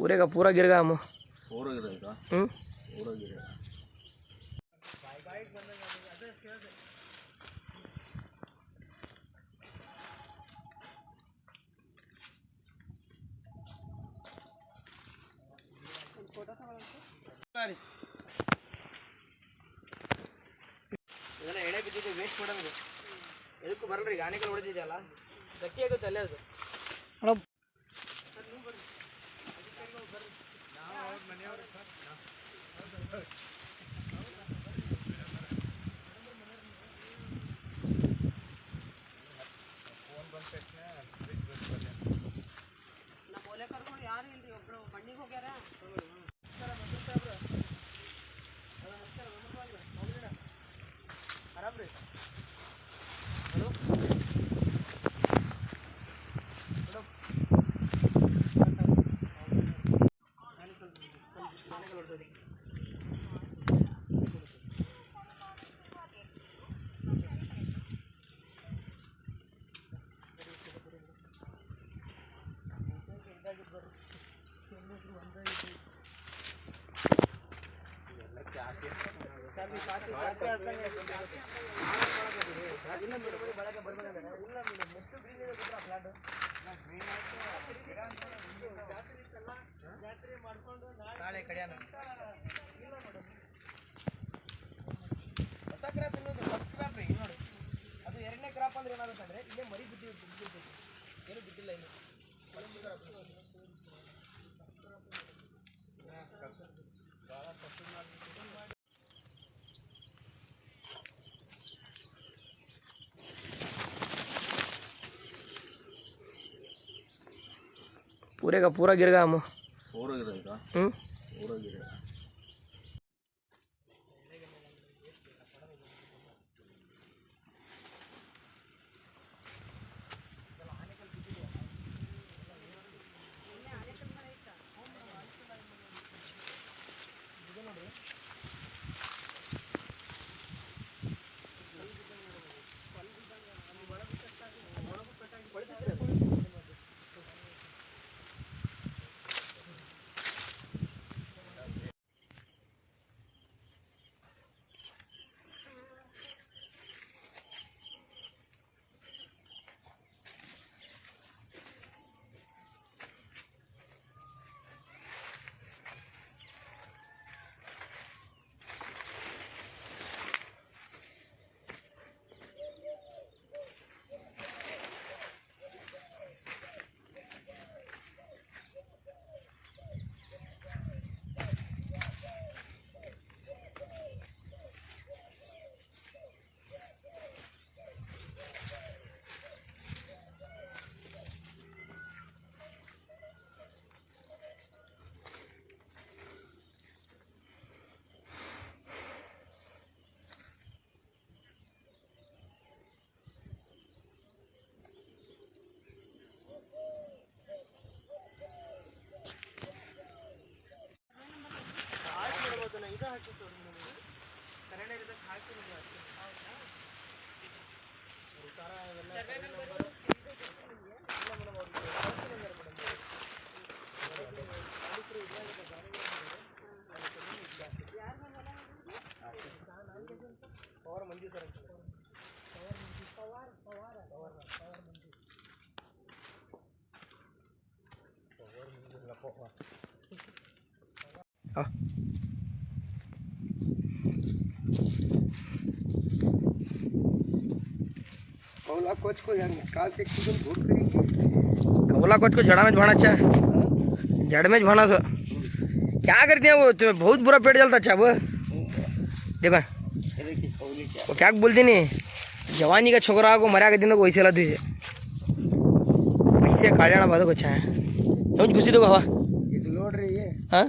पूरे का पूरा गिर गया हम पूरा गिरेगा हम्म? पूरा गिरेगा ಇದೆಲ್ಲ ಎಳೆ ಬಿದ್ದಿದ್ದು ವೇಸ್ಟ್ ಮಾಡೋದು ಎದಕ್ಕೂ ಬರಲ್ರಿ ಈಗ ಆನೆಗಳು ಹೊಡೆದಿದೆಯಲ್ಲ ಗಟ್ಟಿ ಆಗುತ್ತೆ ಅಲ್ಲೇ ಅದು Hello? ನಾಳೆ ಕಡಿಯಾನ ಹೊಸ ಕ್ರಾಪ್ ಇನ್ನೊಂದು ಫಸ್ಟ್ ಕ್ರಾಪ್ ರೀ ನೋಡಿ ಅದು ಎರಡನೇ ಕ್ರಾಪ್ ಅಂದ್ರೆ ಏನಾಗುತ್ತೆ ಅಂದ್ರೆ ಇಲ್ಲೇ ಮರಿ ಬಿದ್ದಿ ಬಿದ್ದಿರ್ತೈತಿ ಏನು ಬಿದ್ದಿಲ್ಲ ಇನ್ನು. पूरे का पूरा गिर गया हम पूरा गिरेगा हम्म? पूरा गिरेगा कोच को काल से एकदम धूप करेगी कौला कोच को जड़ा में भाना अच्छा। जड़ में भाना सो। क्या करते हैं वो? तुम्हें बहुत बुरा पेट जलता अच्छा वो। देखो। वो क्या बोलती नहीं। जवानी का छोकरा को मरा के दिन को वैसे लती है ऐसे काढ़ना बात कुछ है। घुसी दो हवा? एक लोड रही है। हाँ?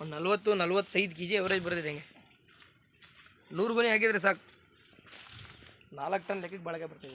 ಒಂದು ನಲ್ವತ್ತು, ನಲ್ವತ್ತೈದು ಕೆ ಜಿ ಅವರೇಜ್ ಬರ್ತಿದೆ ಹಂಗೆ. ನೂರು ಗುಣಿ ಹಾಕಿದರೆ ಸಾಕು. ನಾಲ್ಕು ಟನ್ ಲೆಕ್ಕಕ್ಕೆ ಬಳಕೆ ಬರ್ತದೆ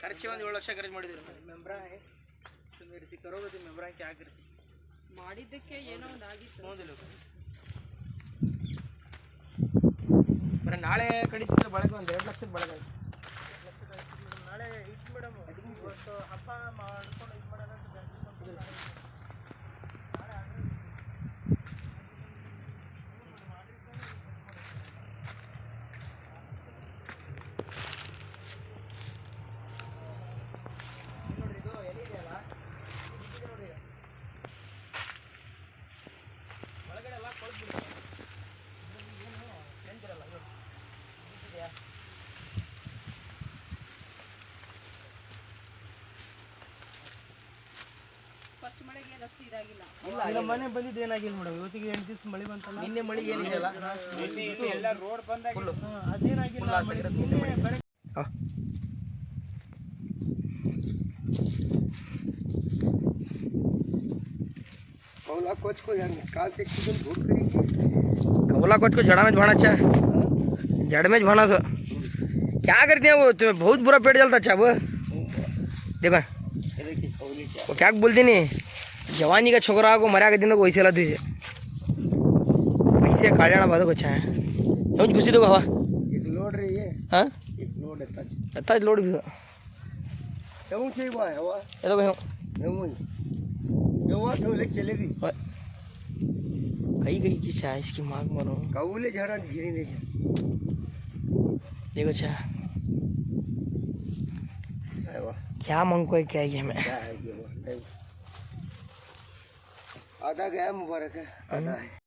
ಖರ್ಚು ಒಂದು ಏಳು ಲಕ್ಷ ಖರ್ಚು ಮಾಡಿದ್ರು ಮೆಂಬ್ರಾ ರೀತಿ ಕರೋಗತಿ ಮೆಂಬ್ರಾಂಕಿ ಹಾಕಿರ್ತಿ ಮಾಡಿದ್ದಕ್ಕೆ ಏನೋ ಒಂದು ಆಗಿತ್ತು. ಹೌದಿಲ್ಲ ಬರೀ ನಾಳೆ ಕಡಿತಿದ್ರೆ ಬಳಕೆ ಒಂದು ಎರಡು ಲಕ್ಷದ ಬಳಗ ಆಯ್ತು. ನಾಳೆ ಇದು ಮೇಡಮ್ ಇವತ್ತು ಹಬ್ಬ ಮಾಡ್ಕೊಂಡು ಇದು ಮಾಡೋಣ ಫಸ್ಟ್ ಮಳೆಗೆ ಏನಷ್ಟು ಇದಾಗಿಲ್ಲ ಇಲ್ಲ ಮನೆ ಬಂದಿದ್ದು ಏನಾಗಿಲ್ಲ ಮೇಡಮ್ ಇವತ್ತಿಗೆ ಎಂಟು ದಿವಸ ಮಳೆ ಬಂತಲ್ಲ ನಿನ್ನೆ ಮಳಿ ಏನಿದೆಯಲ್ಲ ಎಲ್ಲ ರೋಡ್ ಬಂದಾಗ ಫುಲ್ಲು ಅದೇನಾಗಿಲ್ಲ ಫುಲ್ ಆಗಿರೋದು ನಿನ್ನೆ ಮಳೆ ಹಾಂ कौला कोच को यार काल से किधर धूप करेगी कवला कोच को जड़ा में झोना अच्छा जड़ में झोना सो क्या करते हैं वो तो बहुत बुरा पेट जलता अच्छा वो देखो ये देखिए कौली क्या वो क्या बोलती नहीं जवानी का छोकरा को मरा के दिन वैसे ला दीजिए। ऐसे कल्याण बहुत अच्छा है। कुछ घुसी दो हवा एक लोड रही है। हाँ? एक लोड है टच अच्छा, टच लोड भी है। एवं चाहिए हुआ है ये लोग हैं। एवं हुआ तो ले चले गई कई गई की इसकी मांग मरो। कबूले झाड़ा झिरी तो नहीं है। देखो अच्छा है क्या ये क्या ये वो आधा गया मुबारक है आधा है।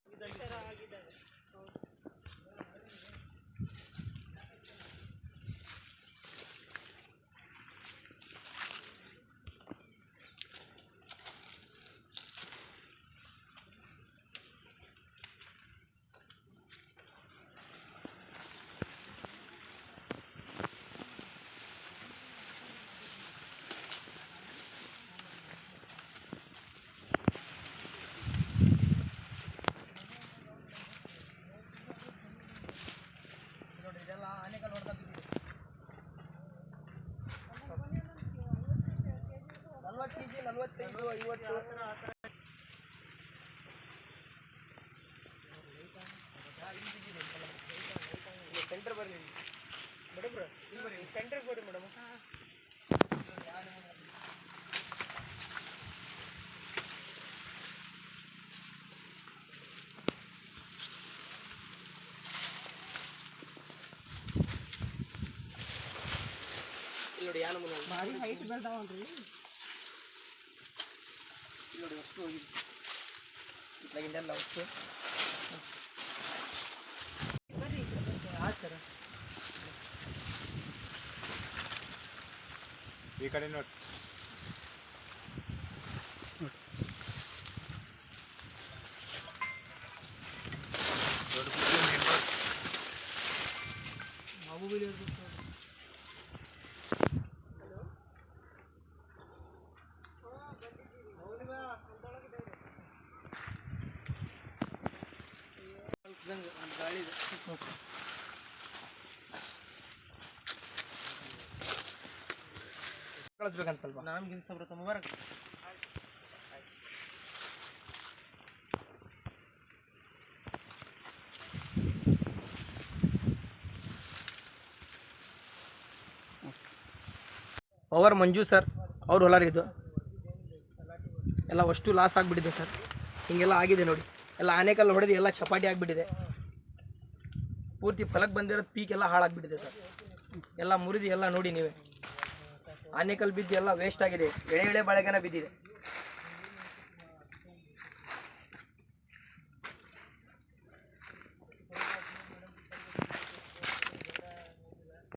ಸೆಂಟರ್ ಬರಲಿ ಮೇಡಮ್ ಇಲ್ಲಿ ಬರ್ರಿ ಸೆಂಟರ್ ಕೊಡಿ ಮೇಡಮ್ ಇಲ್ಲಿ ನೋಡಿ ಯಾನ ಮುಂದೆ ಭಾರಿ ಹೈಟ್ ಬೆಳ್ದಾವಲ್ರಿ ಇಲ್ಲಿ ನೋಡಿ ವಸ್ತು ಹೋಗಿದ್ದು ಇಲ್ಲ ವಸ್ತು ಈ ಕಡೆ ನೋಡಿ. ಕಳಿಸ್ಬೇಕಂತಲ್ವಾ? ನಮ್ಗಿನ್ ಮುಬಾರಕ್ ಪವರ್ ಮಂಜು ಸರ್ ಅವ್ರ ಹೊಲ ರೀ ಇದು. ಎಲ್ಲ ಅಷ್ಟು ಲಾಸ್ ಆಗಿಬಿಟ್ಟಿದೆ ಸರ್ ಹಿಂಗೆಲ್ಲ ಆಗಿದೆ ನೋಡಿ. ಎಲ್ಲ ಆನೆಕಲ್ಲು ಹೊಡೆದು ಎಲ್ಲ ಚಪಾಟಿ ಆಗಿಬಿಟ್ಟಿದೆ. ಪೂರ್ತಿ ಫಲಕ್ ಬಂದಿರೋದು ಪೀಕ್ ಎಲ್ಲ ಹಾಳಾಗ್ಬಿಟ್ಟಿದೆ ಸರ್. ಎಲ್ಲ ಮುರಿದು ಎಲ್ಲ ನೋಡಿ ನೀವೇ. ಆನೆಕಲ್ ಬಿದ್ದು ಎಲ್ಲ ವೇಸ್ಟ್ ಆಗಿದೆ. ಎಳೆ ಎಳೆ ಬಾಳೆಗನ ಬಿದ್ದಿದೆ.